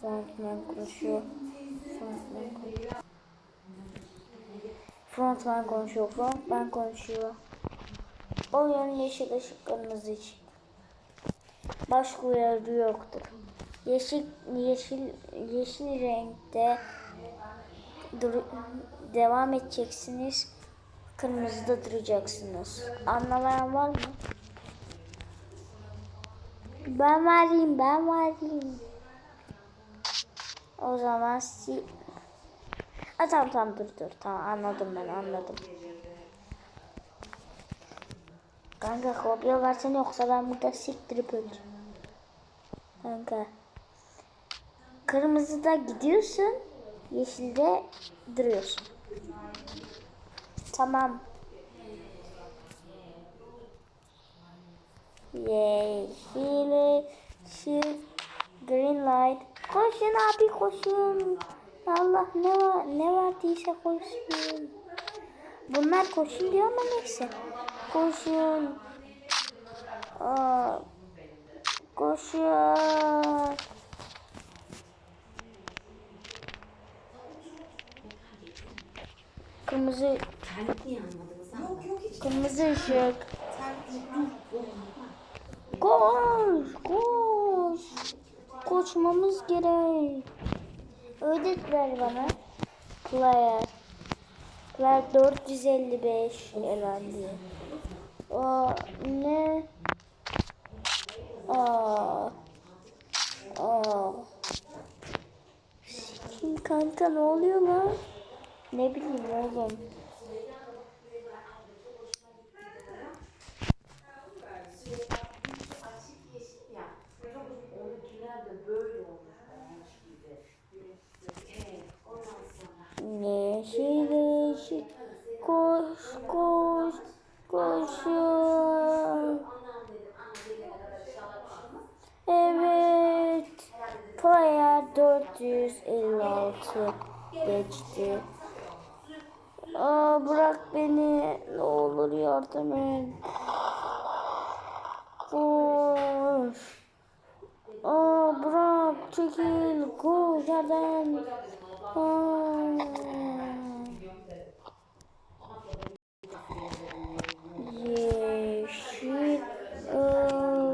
Frontman konuşuyor. Frontman konuşuyor. Frontman konuşuyor. Frontman konuşuyor. Oyun yeşil ışık kırmızı ışık. Başka uyarı yoktur. Yeşil yeşil yeşil renkte dur- devam edeceksiniz. Kırmızıda duracaksınız. Anlamayan var mı? Ben varayım, ben varayım. O zaman si... Ha, tamam tamam dur dur tamam anladım ben anladım. Kanka kopya versene yoksa ben burada siktirip öleceğim. Kanka. Kırmızıda gidiyorsun, yeşilde duruyorsun. Tamam. Yeşil ışık, green light. Koşun abi koşun. Allah ne var ne vardıysa koşsun. Bunlar koşun diyor ama neyse. Koşun. Aa, koşun. Kırmızı kırmızı ışık. Koş, koş. Koşmamız gerek. Ödetler bana. Player. Player 455 elendi. Aa, ne? Aa. Aa. Kanka ne oluyor lan? Ne bileyim oğlum. Yeşil ışık koş koş koşun. Evet. Player 456 geçti. Aa, bırak beni. Ne olur yardım et. Koş. Aa, bırak çekil. Koş yerden. Aa. Yeşil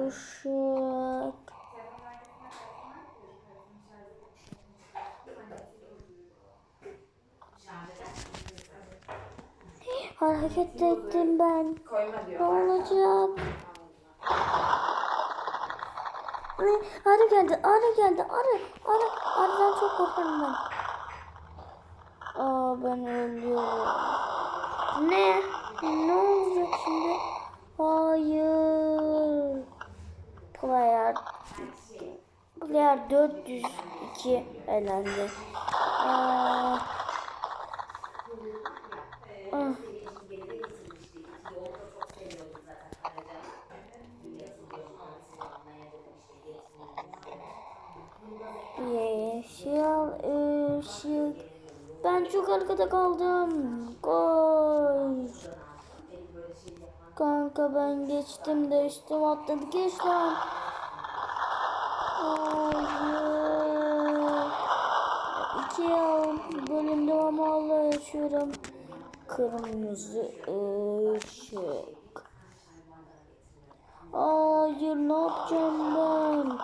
ışık. Hareket ettim ben. Ne olacak? Ne? Arı geldi, arı geldi, arı, arı. Arıdan çok korkarım ben. Aa ben ölüyorum. Ne? Ne olacak şimdi? Hayır. Player Player 402 elendi. Aa. Yeşil ışık. Ben çok arkada kaldım. Koş. Kanka ben geçtim de üstüm atladı. Geç lan. İki bölüm devamı Allah yaşıyorum. Kırmızı ışık. Hayır ne yapacağım ben?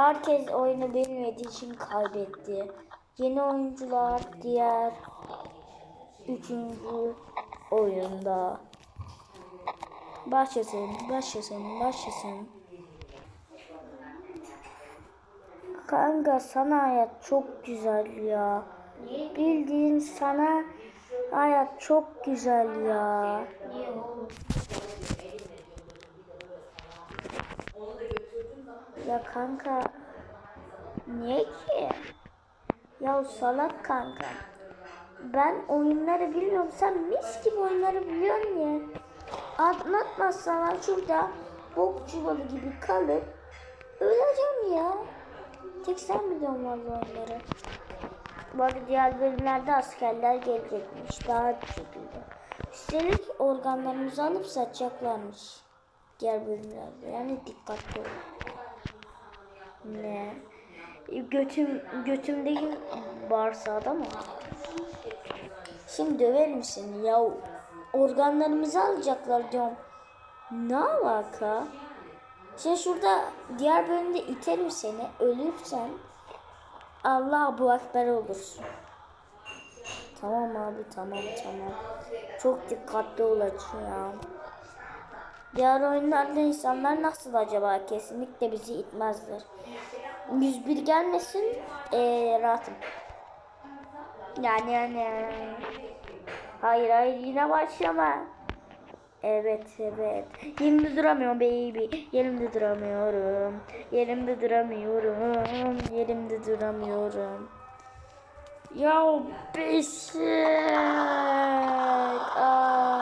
Herkes oyunu bilmediği için kaybetti. Yeni oyuncular diğer üçüncü oyunda. Başlasın, başlasın, başlasın. Kanka sana hayat çok güzel ya. Bildiğin sana hayat çok güzel ya. Ya kanka niye ki? Ya salak kanka. Ben oyunları biliyorum. Sen mis gibi oyunları biliyorsun ya. Anlatmazsan ben şurada bok çuvalı gibi kalıp öleceğim ya. Tek sen biliyorsun valla onları. Bu arada diğer bölümlerde askerler gelecekmiş. Daha bir şekilde. Üstelik organlarımızı alıp satacaklarmış. Diğer bölümlerde. Yani dikkatli olun. Ne? Götüm, götümdeki bağırsağda mı? Şimdi döverim seni ya. Organlarımızı alacaklar diyorum. Ne alaka? Şimdi şurada diğer bölümde iterim seni. Ölürsen Allah bu ekber olursun. Tamam abi tamam tamam. Çok dikkatli olacağım. Diğer oyunlarda insanlar nasıl acaba? Kesinlikle bizi itmezler. 101 gelmesin ee, rahatım. Yani yani. Hayır hayır yine başlama. Evet evet. Yerimde duramıyorum baby. Yerimde duramıyorum. Yerimde duramıyorum. Yerimde duramıyorum. Ya beşik. Aa.